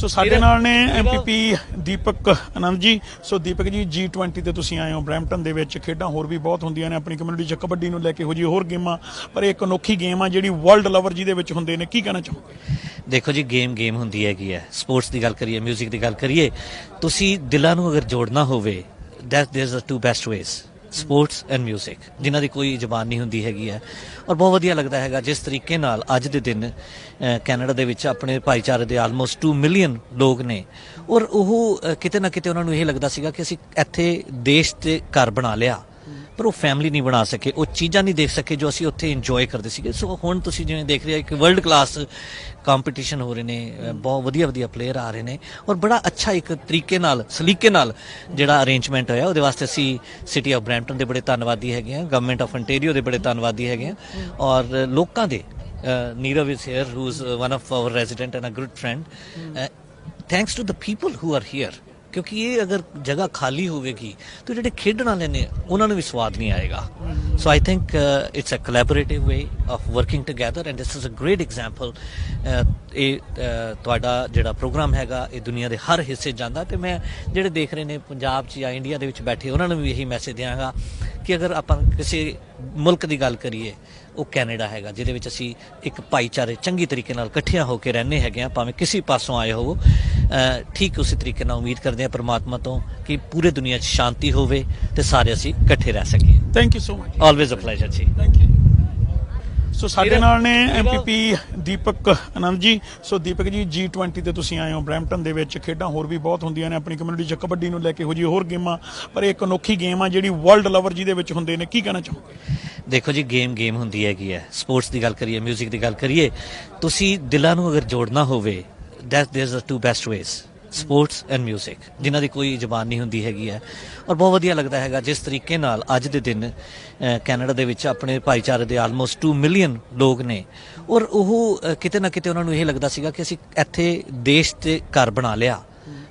ਸੋ ਸਾਡੇ ਨਾਲ ਨੇ ਐਮਪੀਪੀ ਦੀਪਕ ਆਨੰਦ ਜੀ। ਸੋ ਦੀਪਕ ਜੀ G20 ਤੇ ਤੁਸੀਂ ਆਏ ਹੋ ਬਰੈਂਪਟਨ ਦੇ ਵਿੱਚ। ਖੇਡਾਂ ਹੋਰ ਵੀ ਬਹੁਤ ਹੁੰਦੀਆਂ ਨੇ ਆਪਣੀ ਕਮਿਊਨਿਟੀ ਚ ਕਬੱਡੀ ਨੂੰ ਲੈ ਕੇ ਹੋ ਜੀ ਹੋਰ ਗੇਮਾਂ। ਪਰ ਇਹ ਇੱਕ ਅਨੋਖੀ ਗੇਮ ਆ ਜਿਹੜੀ ਵਰਲਡ ਲਵਰ ਜਿਹਦੇ ਵਿੱਚ ਹੁੰਦੇ ਨੇ। ਕੀ ਕਹਿਣਾ ਚਾਹੋਗੇ? ਦੇਖੋ ਜੀ ਗੇਮ ਗੇਮ ਹੁੰਦੀ ਹੈਗੀ ਹੈ। ਸਪੋਰਟਸ ਦੀ ਗੱਲ ਕਰੀਏ 뮤직 ਦੀ ਗੱਲ ਕਰੀਏ ਤੁਸੀਂ ਦਿਲਾਂ ਨੂੰ ਅਗਰ ਜੋੜਨਾ ਹੋਵੇ that there's a two best ways sports and 뮤직, ਜਿਨ੍ਹਾਂ ਦੀ ਕੋਈ ਜ਼ਬਾਨ ਨਹੀਂ ਹੁੰਦੀ ਹੈਗੀ ਹੈ। ਔਰ ਬਹੁਤ ਵਧੀਆ ਲੱਗਦਾ ਹੈਗਾ ਜਿਸ ਤਰੀਕੇ ਨਾਲ ਅੱਜ ਦੇ ਦਿਨ ਕੈਨੇਡਾ ਦੇ ਵਿੱਚ ਆਪਣੇ ਭਾਈਚਾਰੇ ਦੇ ਆਲਮੋਸਟ 2 ਮਿਲੀਅਨ ਲੋਕ ਨੇ। ਔਰ ਉਹ ਕਿਤੇ ਨਾ ਕਿਤੇ ਉਹਨਾਂ ਨੂੰ ਇਹ ਲੱਗਦਾ ਸੀਗਾ ਕਿ ਅਸੀਂ ਇੱਥੇ ਦੇਸ਼ ਤੇ ਘਰ ਬਣਾ ਲਿਆ। ਪਰ ਉਹ ਫੈਮਿਲੀ ਨਹੀਂ ਬਣਾ ਸਕੇ, ਉਹ ਚੀਜ਼ਾਂ ਨਹੀਂ ਦੇਖ ਸਕੇ ਜੋ ਅਸੀਂ ਉੱਥੇ ਇੰਜੋਏ ਕਰਦੇ ਸੀਗੇ। ਸੋ ਹੁਣ ਤੁਸੀਂ ਜਿਵੇਂ ਦੇਖ ਰਹੇ ਹੋ, ਇੱਕ ਵਰਲਡ ਕਲਾਸ ਕੰਪੀਟੀਸ਼ਨ ਹੋ ਰਹੇ ਨੇ ਬਹੁਤ ਵਧੀਆ ਵਧੀਆ ਪਲੇਅਰ ਆ ਰਹੇ ਨੇ ਔਰ ਬੜਾ ਅੱਛਾ ਇੱਕ ਤਰੀਕੇ ਨਾਲ, ਸਲੀਕੇ ਨਾਲ ਜਿਹੜਾ ਅਰੇਂਜਮੈਂਟ ਹੋਇਆ, ਉਹਦੇ ਵਾਸਤੇ ਅਸੀਂ ਸਿਟੀ ਆਫ ਬ੍ਰੈਂਪਟਨ ਦੇ ਬੜੇ ਧੰਨਵਾਦੀ ਹੈਗੇ ਆ ਗਵਰਨਮੈਂਟ ਆਫ ਅੰਟੇਰੀਓ ਦੇ ਬੜੇ ਧੰਨਵਾਦੀ ਹੈਗੇ ਆ ਔਰ ਲੋਕਾਂ ਦੇ Nirav is here who is one of our resident and a good friend thanks to the people who are here ਕਿਉਂਕਿ ਇਹ ਅਗਰ ਜਗ੍ਹਾ ਖਾਲੀ ਹੋਵੇਗੀ, ਤਾਂ ਜਿਹੜੇ ਖੇਡਣ ਵਾਲੇ ਨੇ, ਉਹਨਾਂ ਨੂੰ ਵੀ ਸਵਾਦ ਨਹੀਂ ਆਏਗਾ। So I think it's a collaborative way of working together and this is a great example ਇਹ uh, ਤੁਹਾਡਾ ਜਿਹੜਾ ਪ੍ਰੋਗਰਾਮ ਹੈਗਾ, ਇਹ ਦੁਨੀਆ ਦੇ ਹਰ ਹਿੱਸੇ ਜਾਂਦਾ, ਤੇ ਮੈਂ ਜਿਹੜੇ ਦੇਖ ਰਹੇ ਨੇ, ਪੰਜਾਬ 'ਚ ਜਾਂ ਇੰਡੀਆ ਦੇ ਵਿੱਚ ਬੈਠੇ, ਉਹਨਾਂ ਨੂੰ ਵੀ ਇਹੀ ਮੈਸੇਜ ਦਿਆਂਗਾ ਕਿ ਅਗਰ ਆਪਾਂ ਕਿਸੇ ਮੁਲਕ ਦੀ ਗੱਲ ਕਰੀਏ, ਉਹ ਕੈਨੇਡਾ ਹੈਗਾ, ਜਿਹਦੇ ਵਿੱਚ ਅਸੀਂ ਇੱਕ ਭਾਈਚਾਰੇ ਚੰਗੀ ਤਰੀਕੇ ਨਾਲ ਇਕੱਠਿਆਂ ਹੋ ਕੇ ਰਹਿੰਦੇ ਹੈਗੇ ਆ ਭਾਵੇਂ ਕਿਸੇ ਪਾਸੋਂ ਆਏ ਹੋਵੋ। ਠੀਕ ਉਸੇ ਤਰੀਕੇ ਨਾਲ ਉਮੀਦ ਕਰਦੇ ਆ ਪ੍ਰਮਾਤਮਾ ਤੋਂ ਕਿ ਪੂਰੇ ਦੁਨੀਆ 'ਚ ਸ਼ਾਂਤੀ ਹੋਵੇ ਤੇ ਸਾਰੇ ਅਸੀਂ ਇਕੱਠੇ ਰਹਿ ਸਕੀਏ। Thank you so much always a pleasure ਜੀ। ਥੈਂਕ ਯੂ ਸੋ ਸਾਡੇ ਨਾਲ ਨੇ ਐਮਪੀਪੀ ਦੀਪਕ ਆਨੰਦ ਜੀ। ਸੋ ਦੀਪਕ ਜੀ G20 ਤੇ ਤੁਸੀਂ ਆਏ ਹੋ ਬਰੈਂਪਟਨ ਦੇ ਵਿੱਚ ਖੇਡਾਂ ਹੋਰ ਵੀ ਬਹੁਤ ਹੁੰਦੀਆਂ ਨੇ ਆਪਣੀ ਕਮਿਊਨਿਟੀ ਚ ਕਬੱਡੀ ਨੂੰ ਲੈ ਕੇ ਹੋ ਜੀ ਹੋਰ ਗੇਮਾਂ। ਪਰ ਇਹ ਇੱਕ ਅਨੋਖੀ ਗੇਮ ਆ ਜਿਹੜੀ ਵਰਲਡ ਲਵਰ ਜਿਹਦੇ ਵਿੱਚ ਹੁੰਦੇ ਨੇ। ਕੀ ਕਹਿਣਾ ਚਾਹੋਗੇ? ਦੇਖੋ ਜੀ ਗੇਮ ਗੇਮ ਹੁੰਦੀ ਹੈਗੀ ਹੈ। ਸਪੋਰਟਸ ਦੀ ਗੱਲ ਕਰੀਏ 뮤직 ਦੀ ਗੱਲ ਕਰੀਏ ਤੁਸੀਂ ਦਿਲਾਂ ਨੂੰ ਅਗਰ ਜੋੜਨਾ ਹੋਵੇ that there's a two best ways sports and 뮤직 ਜਿਨ੍ਹਾਂ ਦੀ ਕੋਈ ਜ਼ਬਾਨ ਨਹੀਂ ਹੁੰਦੀ ਹੈਗੀ ਹੈ। ਔਰ ਬਹੁਤ ਵਧੀਆ ਲੱਗਦਾ ਹੈਗਾ, ਜਿਸ ਤਰੀਕੇ ਨਾਲ ਅੱਜ ਦੇ ਦਿਨ ਕੈਨੇਡਾ ਦੇ ਵਿੱਚ ਆਪਣੇ ਭਾਈਚਾਰੇ ਦੇ ਆਲਮੋਸਟ 2 ਮਿਲੀਅਨ ਲੋਕ ਨੇ। ਔਰ ਉਹ ਕਿਤੇ ਨਾ ਕਿਤੇ ਉਹਨਾਂ ਨੂੰ ਇਹ ਲੱਗਦਾ ਸੀਗਾ ਕਿ ਅਸੀਂ ਇੱਥੇ ਦੇਸ਼ ਤੇ ਘਰ ਬਣਾ ਲਿਆ।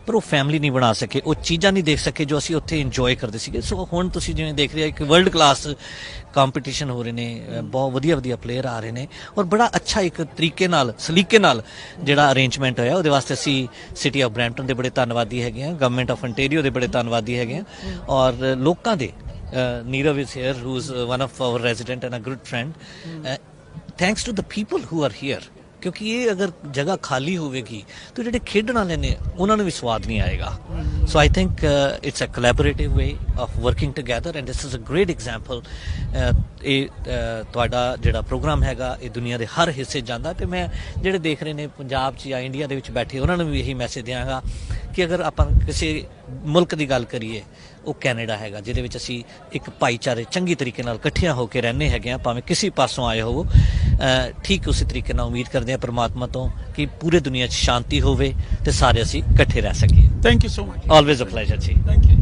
ਪਰ ਉਹ ਫੈਮਿਲੀ ਨਹੀਂ ਬਣਾ ਸਕੇ, ਉਹ ਚੀਜ਼ਾਂ ਨਹੀਂ ਦੇਖ ਸਕੇ ਜੋ ਅਸੀਂ ਉੱਥੇ ਇੰਜੋਏ ਕਰਦੇ ਸੀਗੇ। ਸੋ ਹੁਣ ਤੁਸੀਂ ਜਿਵੇਂ ਦੇਖ ਰਹੇ ਹੋ, ਇੱਕ ਵਰਲਡ ਕਲਾਸ ਕੰਪੀਟੀਸ਼ਨ ਹੋ ਰਹੇ ਨੇ ਬਹੁਤ ਵਧੀਆ ਵਧੀਆ ਪਲੇਅਰ ਆ ਰਹੇ ਨੇ ਔਰ ਬੜਾ ਅੱਛਾ ਇੱਕ ਤਰੀਕੇ ਨਾਲ, ਸਲੀਕੇ ਨਾਲ ਜਿਹੜਾ ਅਰੇਂਜਮੈਂਟ ਹੋਇਆ, ਉਹਦੇ ਵਾਸਤੇ ਅਸੀਂ ਸਿਟੀ ਆਫ ਬ੍ਰੈਂਪਟਨ ਦੇ ਬੜੇ ਧੰਨਵਾਦੀ ਹੈਗੇ ਆ ਗਵਰਨਮੈਂਟ ਆਫ ਅੰਟੇਰੀਓ ਦੇ ਬੜੇ ਧੰਨਵਾਦੀ ਹੈਗੇ ਆ ਔਰ ਲੋਕਾਂ ਦੇ Nirav is here who is one of our resident and a good friend thanks to the people who are here ਕਿਉਂਕਿ ਇਹ ਅਗਰ ਜਗ੍ਹਾ ਖਾਲੀ ਹੋਵੇਗੀ, ਤਾਂ ਜਿਹੜੇ ਖੇਡਣ ਵਾਲੇ ਨੇ, ਉਹਨਾਂ ਨੂੰ ਵੀ ਸਵਾਦ ਨਹੀਂ ਆਏਗਾ। So I think it's a collaborative way of working together and this is a great example ਇਹ uh, ਤੁਹਾਡਾ ਜਿਹੜਾ ਪ੍ਰੋਗਰਾਮ ਹੈਗਾ, ਇਹ ਦੁਨੀਆ ਦੇ ਹਰ ਹਿੱਸੇ ਜਾਂਦਾ, ਤੇ ਮੈਂ ਜਿਹੜੇ ਦੇਖ ਰਹੇ ਨੇ, ਪੰਜਾਬ 'ਚ ਜਾਂ ਇੰਡੀਆ ਦੇ ਵਿੱਚ ਬੈਠੇ, ਉਹਨਾਂ ਨੂੰ ਵੀ ਇਹੀ ਮੈਸੇਜ ਦਿਆਂਗਾ। ਕਿ ਅਗਰ ਆਪਾਂ ਕਿਸੇ ਮੁਲਕ ਦੀ ਗੱਲ ਕਰੀਏ ਉਹ ਕੈਨੇਡਾ ਹੈਗਾ ਜਿਹਦੇ ਵਿੱਚ ਅਸੀਂ ਇੱਕ ਭਾਈਚਾਰੇ ਚੰਗੀ ਤਰੀਕੇ ਨਾਲ ਇਕੱਠਿਆਂ ਹੋ ਕੇ ਰਹਿੰਦੇ ਹੈਗੇ ਆ ਭਾਵੇਂ ਕਿਸੇ ਪਾਸੋਂ ਆਏ ਹੋਵੋ। ਠੀਕ ਉਸੇ ਤਰੀਕੇ ਨਾਲ ਉਮੀਦ ਕਰਦੇ ਆ ਪ੍ਰਮਾਤਮਾ ਤੋਂ ਕਿ ਪੂਰੇ ਦੁਨੀਆ 'ਚ ਸ਼ਾਂਤੀ ਹੋਵੇ ਤੇ ਸਾਰੇ ਅਸੀਂ ਇਕੱਠੇ ਰਹਿ ਸਕੀਏ। Thank you so much always a pleasure ਜੀ। Thank you